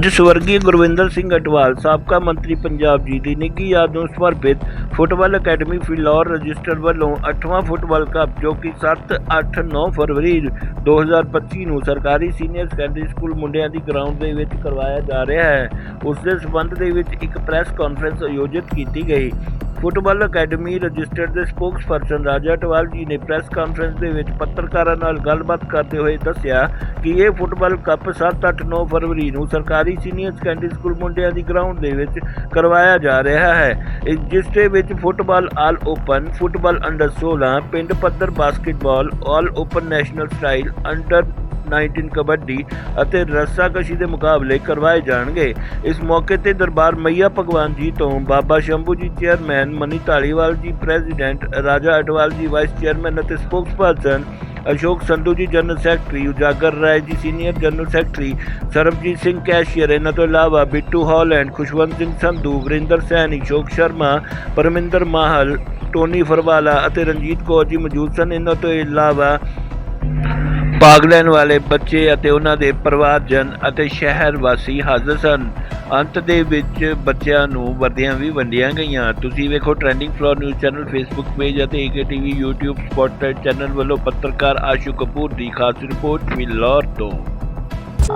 ਅੱਜ ਸਵਰਗੀ ਗੁਰਵਿੰਦਰ ਸਿੰਘ ਅਟਵਾਲ ਸਾਬਕਾ ਮੰਤਰੀ ਪੰਜਾਬ ਜੀ ਦੀ ਨਿੱਘੀ ਯਾਦ ਨੂੰ ਸਮਰਪਿਤ ਫੁੱਟਬਾਲ ਅਕੈਡਮੀ ਫਿਲੌਰ ਰਜਿਸਟਰ ਵੱਲੋਂ 8ਵਾਂ ਫੁੱਟਬਾਲ ਕੱਪ, ਜੋ ਕਿ 7 8 9 ਫਰਵਰੀ 2025 ਨੂੰ ਸਰਕਾਰੀ ਸੀਨੀਅਰ ਸੈਕੰਡਰੀ ਸਕੂਲ ਮੁੰਡਿਆਂ ਦੀ ਗਰਾਊਂਡ ਦੇ ਵਿੱਚ ਕਰਵਾਇਆ ਜਾ ਰਿਹਾ ਹੈ। ਉਸ ਦੇ ਸਬੰਧ ਦੇ ਵਿੱਚ ਇੱਕ ਪ੍ਰੈਸ ਕਾਨਫਰੰਸ ਆਯੋਜਿਤ ਕੀਤੀ ਗਈ। ਫੁੱਟਬਾਲ ਅਕੈਡਮੀ ਰਜਿਸਟਰਡ ਦੇ ਸਪੋਕਸਪਰਸਨ ਰਾਜਾ ਅਟਵਾਲ ਜੀ ਨੇ ਪ੍ਰੈਸ ਕਾਨਫਰੰਸ ਦੇ ਵਿੱਚ ਪੱਤਰਕਾਰਾਂ ਨਾਲ ਗੱਲਬਾਤ ਕਰਦੇ ਹੋਏ ਦੱਸਿਆ ਕਿ ਇਹ ਫੁੱਟਬਾਲ ਕੱਪ 7 8 9 ਫਰਵਰੀ ਨੂੰ ਸਰਕਾਰੀ ਸੀਨੀਅਰ ਸੈਕੰਡਰੀ ਸਕੂਲ ਮੁੰਡਿਆਂ ਦੀ ਗਰਾਊਂਡ ਦੇ ਵਿੱਚ ਕਰਵਾਇਆ ਜਾ ਰਿਹਾ ਹੈ। ਜਿਸ ਦੇ ਵਿੱਚ football all open, football under 16 ਪਿੰਡ ਪੱਧਰ basketball, all open national style, under 19 kabaddi ਅਤੇ ਰੱਸਾਕਸ਼ੀ ਦੇ ਮੁਕਾਬਲੇ ਕਰਵਾਏ ਜਾਣਗੇ। ਇਸ ਮੌਕੇ ਤੇ ਦਰਬਾਰ ਮਈਆ ਭਗਵਾਨ ਜੀ ਤੋਂ ਬਾਬਾ ਸ਼ੰਭੂ ਜੀ ਚੇਅਰਮੈਨ ਮਨੀ ਢਾਲੀਵਾਲ ਜੀ president Raja Atwal ji vice chairman ਅਤੇ spokesperson Ashok Sandhu ji general secretary Ujagar Rai ji senior general secretary Sarabjit Singh cashier, ਇਹਨਾਂ ਤੋਂ ਇਲਾਵਾ ਬਿੱਟੂ ਹਾਲੈਂਡ, ਖੁਸ਼ਵੰਤ ਸਿੰਘ ਸੰਧੂ, ਵਰਿੰਦਰ ਸੈਣੀ, ਅਸ਼ੋਕ ਸ਼ਰਮਾ, ਪਰਮਿੰਦਰ ਮਾਹਲ, ਟੋਨੀ ਫਰਵਾਲਾ ਅਤੇ ਰਣਜੀਤ ਕੌਰ ਜੀ ਮੌਜੂਦ ਸਨ। ਇਹਨਾਂ ਤੋਂ ਇਲਾਵਾ ਭਾਗ ਲੈਣ ਵਾਲੇ ਬੱਚੇ ਅਤੇ ਉਹਨਾਂ ਦੇ ਪਰਿਵਾਰਜਨ ਅਤੇ ਸ਼ਹਿਰ ਵਾਸੀ ਹਾਜ਼ਰ ਸਨ। ਅੰਤ ਦੇ ਵਿੱਚ ਬੱਚਿਆਂ ਨੂੰ ਵਰਦੀਆਂ ਵੀ ਵੰਡੀਆਂ ਗਈਆਂ। ਤੁਸੀਂ ਵੇਖੋ trending Phillaur news channel Facebook page ਅਤੇ AK TV YouTube spotlight channel ਵੱਲੋਂ ਪੱਤਰਕਾਰ ਆਸ਼ੂ ਕਪੂਰ ਦੀ ਖਾਸ ਰਿਪੋਰਟ ਮਿਲੌਰ ਤੋਂ।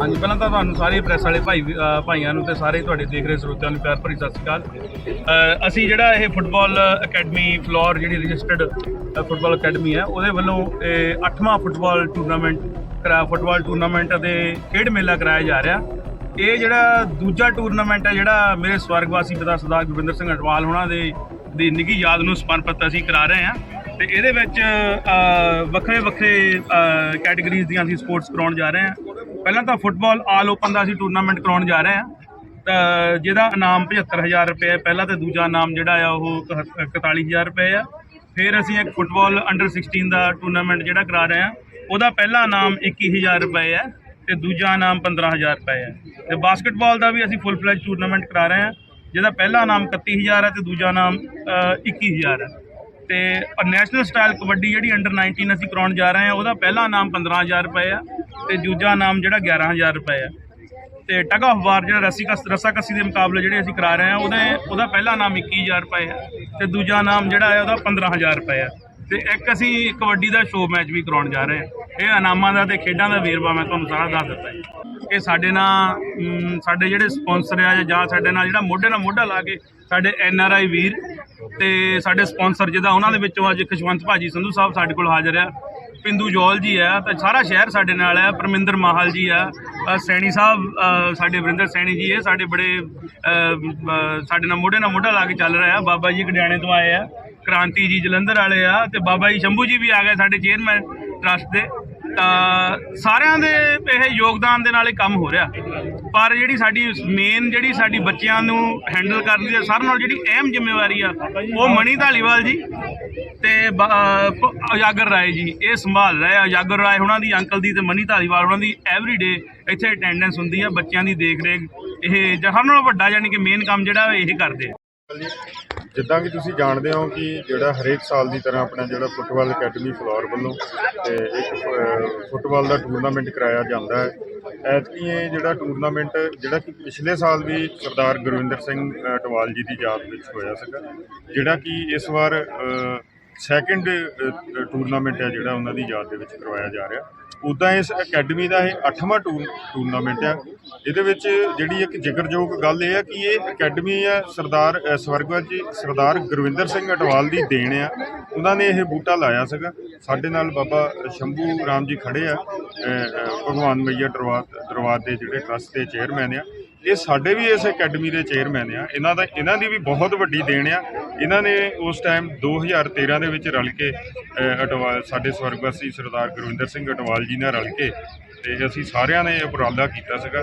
ਹਾਂਜੀ, ਪਹਿਲਾਂ ਤਾਂ ਤੁਹਾਨੂੰ ਸਾਰੇ ਪ੍ਰੈਸ ਵਾਲੇ ਭਾਈ ਭਾਈਆਂ ਨੂੰ ਤੇ ਸਾਰੇ ਤੁਹਾਡੇ ਦੇਖ ਰਹੇ ਸਰੋਤਿਆਂ ਨੂੰ ਪਿਆਰ ਭਰੀ ਸਤਿ ਸ਼੍ਰੀ ਅਕਾਲ। ਅਸੀਂ ਜਿਹੜਾ ਇਹ ਫੁੱਟਬਾਲ ਅਕੈਡਮੀ ਫਲੋਰ ਜਿਹੜੀ ਰਜਿਸਟਰਡ ਫੁੱਟਬਾਲ ਅਕੈਡਮੀ ਹੈ, ਉਹਦੇ ਵੱਲੋਂ ਇਹ 8ਵਾਂ ਫੁੱਟਬਾਲ ਟੂਰਨਾਮੈਂਟ ਕਰਾ, ਫੁੱਟਬਾਲ ਟੂਰਨਾਮੈਂਟ ਅਤੇ ਖੇਡ ਮੇਲਾ ਕਰਾਇਆ ਜਾ ਰਿਹਾ। ਇਹ ਜਿਹੜਾ ਦੂਜਾ ਟੂਰਨਾਮੈਂਟ ਹੈ, ਜਿਹੜਾ ਮੇਰੇ ਸਵਰਗਵਾਸੀ ਪਿਤਾ ਸਰਦਾਰ ਗੁਰਵਿੰਦਰ ਸਿੰਘ ਅਟਵਾਲ ਹੋਣਾ ਦੇ, ਦੀ ਨਿੱਘੀ ਯਾਦ ਨੂੰ ਸਮਰਪਿਤ ਅਸੀਂ ਕਰਾ ਰਹੇ ਹਾਂ। ਤੇ ਇਹਦੇ ਵਿੱਚ ਵੱਖਰੇ ਵੱਖਰੇ ਕੈਟਾਗਰੀਜ਼ ਦੀਆਂ ਅਸੀਂ ਸਪੋਰਟਸ ਕਰਾਉਣ ਜਾ ਰਹੇ ਹਾਂ। ਪਹਿਲਾਂ ਤਾਂ ਫੁੱਟਬਾਲ ਆਲ ਓਪਨ ਦਾ ਅਸੀਂ ਟੂਰਨਾਮੈਂਟ ਕਰਾਉਣ ਜਾ ਰਹੇ ਹਾਂ। ਤਾਂ ਜਿਹਦਾ ਇਨਾਮ 75000 ਰੁਪਏ ਹੈ। ਪਹਿਲਾ ਤੇ ਦੂਜਾ ਇਨਾਮ ਜਿਹੜਾ ਆ ਉਹ 41000 ਰੁਪਏ ਆ। ਫਿਰ ਅਸੀਂ ਇੱਕ ਫੁੱਟਬਾਲ ਅੰਡਰ 16 ਦਾ ਟੂਰਨਾਮੈਂਟ ਜਿਹੜਾ ਕਰਾ ਰਹੇ ਹਾਂ। ਉਹਦਾ ਪਹਿਲਾ ਇਨਾਮ 21000 ਰੁਪਏ ਹੈ ਤੇ ਦੂਜਾ ਇਨਾਮ 15000 ਰੁਪਏ ਹੈ। ਤੇ ਬਾਸਕਟਬਾਲ ਦਾ ਵੀ ਅਸੀਂ ਫੁੱਲ ਫਲੈਜ ਟੂਰਨਾਮੈਂਟ ਕਰਾ ਰਹੇ ਹਾਂ। ਜਿਹਦਾ ਪਹਿਲਾ ਇਨਾਮ 31000 ਹੈ ਤੇ ਦੂਜਾ ਇਨਾਮ ਅ, 21000 ਹੈ। ਤੇ ਨੈਸ਼ਨਲ ਸਟਾਈਲ ਕਬੱਡੀ ਜਿਹੜੀ ਅੰਡਰ 19 ਅਸੀਂ ਕਰਾਉਣ ਜਾ ਰਹੇ ਹਾਂ ਉਹਦਾ ਪਹਿਲਾ ਇਨਾਮ 15000 ਰੁਪਏ ਆ ਤੇ ਦੂਜਾ ਇਨਾਮ ਜਿਹੜਾ 11000 ਰੁਪਏ ਆ। ਤੇ ਟਗ ਆਫ ਵਾਰ ਜਿਹੜਾ ਰੱਸੀ ਕਸ ਰੱਸਾਕੱਸੀ ਦੇ ਮੁਕਾਬਲੇ ਜਿਹੜੇ ਅਸੀਂ ਕਰਾ ਰਹੇ ਹਾਂ, ਉਹਦੇ ਉਹਦਾ ਪਹਿਲਾ ਇਨਾਮ 21000 ਰੁਪਏ ਆ ਤੇ ਦੂਜਾ ਇਨਾਮ ਜਿਹੜਾ ਹੈ, ਉਹਦਾ 15000 ਰੁਪਏ ਆ। ਤੇ ਇੱਕ ਅਸੀਂ ਕਬੱਡੀ ਦਾ ਸ਼ੋਅ ਮੈਚ ਵੀ ਕਰਾਉਣ ਜਾ ਰਹੇ ਹਾਂ। ਇਹ ਇਨਾਮਾਂ ਦਾ ਤੇ ਖੇਡਾਂ ਦਾ ਵੇਰਵਾ ਮੈਂ ਤੁਹਾਨੂੰ ਸਾਰਾ ਦੱਸ ਦਿੱਤਾ ਜੀ ਇਹ ਸਾਡੇ ਨਾਲ ਸਾਡੇ ਜਿਹੜੇ ਸਪਾਂਸਰ ਆ ਜਾਂ ਸਾਡੇ ਨਾਲ ਜਿਹੜਾ ਮੋਢੇ ਨਾਲ ਮੋਢਾ ਲਾ ਕੇ ਸਾਡੇ ਐਨ ਆਰ ਆਈ ਵੀਰ ਤੇ ਸਾਡੇ ਸਪਾਂਸਰ ਜਿਹਦਾ, ਉਹਨਾਂ ਦੇ ਵਿੱਚੋਂ ਅੱਜ ਖੁਸ਼ਵੰਤ ਭਾਜੀ ਸੰਧੂ ਸਾਹਿਬ ਸਾਡੇ ਕੋਲ ਹਾਜ਼ਰ ਆ। ਪਿੰਦੂ ਜੋਲ ਜੀ ਆ, ਤੇ ਸਾਰਾ ਸ਼ਹਿਰ ਸਾਡੇ ਨਾਲ ਆ, ਪਰਮਿੰਦਰ ਮਾਹਲ ਜੀ ਆ ਸੈਣੀ ਸਾਹਿਬ ਸਾਡੇ ਵਰਿੰਦਰ ਸੈਣੀ ਜੀ, ਇਹ ਸਾਡੇ ਬੜੇ ਸਾਡੇ ਨਾਲ ਮੋਢੇ ਨਾਲ ਮੋਢਾ ਲਾ ਕੇ ਚੱਲ ਰਿਹਾ ਬਾਬਾ ਜੀ ਗਡਿਆਣੇ ਤੋਂ ਆਏ ਆ, ਕ੍ਰਾਂਤੀ ਜੀ ਜਲੰਧਰ ਵਾਲੇ ਆ, ਤੇ ਬਾਬਾ ਜੀ ਸ਼ੰਭੂ ਜੀ ਵੀ ਆ ਗਏ ਸਾਡੇ ਚੇਅਰਮੈਨ ਟਰਸਟ ਦੇ। ਸਾਰਿਆਂ ਦੇ ਇਹ ਯੋਗਦਾਨ ਦੇ ਨਾਲ ਇਹ ਕੰਮ ਹੋ ਰਿਹਾ। ਪਰ ਜਿਹੜੀ ਸਾਡੀ ਮੇਨ ਜਿਹੜੀ ਸਾਡੀ ਬੱਚਿਆਂ ਨੂੰ ਹੈਂਡਲ ਕਰਨ ਦੀ ਸਾਰਿਆਂ ਨਾਲ ਜਿਹੜੀ ਅਹਿਮ ਜ਼ਿੰਮੇਵਾਰੀ ਆ, ਉਹ ਮਣੀ ਧਾਲੀਵਾਲ ਜੀ ਤੇ ਉਜਾਗਰ ਰਾਏ ਜੀ। ਇਹ ਸੰਭਾਲ ਰਹੇ ਆ। ਉਜਾਗਰ ਰਾਏ ਉਹਨਾਂ ਦੀ ਅੰਕਲ ਦੀ ਤੇ ਮਨੀ ਧਾਲੀਵਾਲ ਉਹਨਾਂ ਦੀ ਐਵਰੀ ਡੇ ਇੱਥੇ ਅਟੈਂਡੈਂਸ ਹੁੰਦੀ ਆ, ਬੱਚਿਆਂ ਦੀ ਦੇਖ ਰੇਖ ਇਹ ਜ- ਸਾਰਿਆਂ ਨਾਲੋਂ ਵੱਡਾ ਯਾਨੀ ਕਿ ਮੇਨ ਕੰਮ ਜਿਹੜਾ ਇਹ ਕਰਦੇ ਆ। ਜਿੱਦਾਂ ਕਿ ਤੁਸੀਂ ਜਾਣਦੇ ਹੋ ਕਿ ਜਿਹੜਾ ਹਰੇਕ ਸਾਲ ਦੀ ਤਰ੍ਹਾਂ ਆਪਣਾ ਜਿਹੜਾ ਫੁੱਟਬਾਲ ਅਕੈਡਮੀ ਫਲੋਰ ਵੱਲੋਂ, ਤੇ ਇੱਕ ਫੁੱਟਬਾਲ ਦਾ ਟੂਰਨਾਮੈਂਟ ਕਰਾਇਆ ਜਾਂਦਾ ਹੈ। ਐਤਕੀ ਇਹ ਜਿਹੜਾ ਟੂਰਨਾਮੈਂਟ, ਜਿਹੜਾ ਕਿ ਪਿਛਲੇ ਸਾਲ ਵੀ ਸਰਦਾਰ ਗੁਰਵਿੰਦਰ ਸਿੰਘ ਟਵਾਲ ਜੀ ਦੀ ਯਾਦ ਵਿੱਚ ਹੋਇਆ ਸੀਗਾ, ਜਿਹੜਾ ਕਿ ਇਸ ਵਾਰ ਸੈਕੰਡ ਟੂਰਨਾਮੈਂਟ ਹੈ ਜਿਹੜਾ ਉਹਨਾਂ ਦੀ ਯਾਦ ਦੇ ਵਿੱਚ ਕਰਵਾਇਆ ਜਾ ਰਿਹਾ। ਉਦਾਂ ਇਸ ਅਕੈਡਮੀ ਦਾ ਇਹ 8ਵਾਂ ਟੂਰ ਟੂਰਨਾਮੈਂਟ ਆ। ਇਹਦੇ ਵਿੱਚ ਜਿਹੜੀ ਇੱਕ ਜ਼ਿਕਰਯੋਗ ਗੱਲ ਇਹ ਆ ਕਿ ਇਹ ਅਕੈਡਮੀ ਆ ਸਰਦਾਰ ਅ, ਜੀ ਸਰਦਾਰ ਗੁਰਵਿੰਦਰ ਸਿੰਘ ਅਟਵਾਲ ਦੀ ਦੇਣ ਆ। ਉਹਨਾਂ ਨੇ ਇਹ ਬੂਟਾ ਲਾਇਆ ਸੀਗਾ। ਸਾਡੇ ਨਾਲ ਬਾਬਾ ਸ਼ੰਭੂ ਰਾਮ ਜੀ ਖੜੇ ਆ ਭਗਵਾਨ ਮਈਆ ਦਰਬਾਰ ਦਰਬਾਰ ਦੇ ਜਿਹੜੇ ਟਰਸਟ ਦੇ ਚੇਅਰਮੈਨ ਆ। ਇਹ ਸਾਡੇ ਵੀ ਇਸ ਅਕੈਡਮੀ ਦੇ ਚੇਅਰਮੈਨ ਆ, ਇਹਨਾਂ ਦਾ ਇਹਨਾਂ ਦੀ ਵੀ ਬਹੁਤ ਵੱਡੀ ਦੇਣ ਆ। ਇਹਨਾਂ ਨੇ ਉਸ ਟਾਈਮ 2013 ਦੇ ਵਿੱਚ ਰਲ ਕੇ ਅਟਵਾਲ ਸਾਡੇ ਸਵਰਗਵਾਸੀ ਸਰਦਾਰ ਗੁਰਵਿੰਦਰ ਸਿੰਘ ਅਟਵਾਲ ਜੀ ਨਾਲ ਰਲ ਕੇ ਤੇ ਅਸੀਂ ਸਾਰਿਆਂ ਨੇ ਉਪਰਾਲਾ ਕੀਤਾ ਸੀਗਾ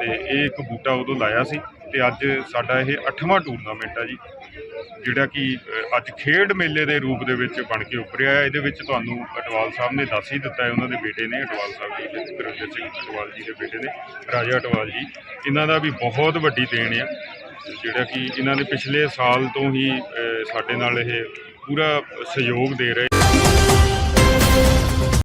ਤੇ ਇਹ ਇੱਕ ਬੂਟਾ ਉਦੋਂ ਲਾਇਆ ਸੀ। ਤੇ ਅੱਜ ਸਾਡਾ ਇਹ 8ਵਾਂ ਟੂਰਨਾਮੈਂਟ ਆ ਜੀ, ਜਿਹੜਾ ਕਿ ਅੱਜ ਖੇਡ ਮੇਲੇ ਦੇ ਰੂਪ ਦੇ ਵਿੱਚ ਬਣ ਕੇ ਉੱਭਰਿਆ ਹੈ। ਇਹਦੇ ਵਿੱਚ ਤੁਹਾਨੂੰ ਅਟਵਾਲ ਸਾਹਿਬ ਨੇ ਦੱਸ ਹੀ ਦਿੱਤਾ ਹੈ, ਉਹਨਾਂ ਦੇ ਬੇਟੇ ਨੇ, ਅਟਵਾਲ ਸਾਹਿਬ ਜੀ ਦੇ ਸਿੰਘ ਅਟਵਾਲ ਜੀ ਦੇ ਬੇਟੇ ਨੇ, ਰਾਜਾ ਅਟਵਾਲ ਜੀ। ਇਹਨਾਂ ਦਾ ਵੀ ਬਹੁਤ ਵੱਡੀ ਦੇਣ ਆ, ਜਿਹੜਾ ਕਿ ਇਹਨਾਂ ਨੇ ਪਿਛਲੇ ਸਾਲ ਤੋਂ ਹੀ ਸਾਡੇ ਨਾਲ ਇਹ ਪੂਰਾ ਸਹਿਯੋਗ ਦੇ ਰਹੇ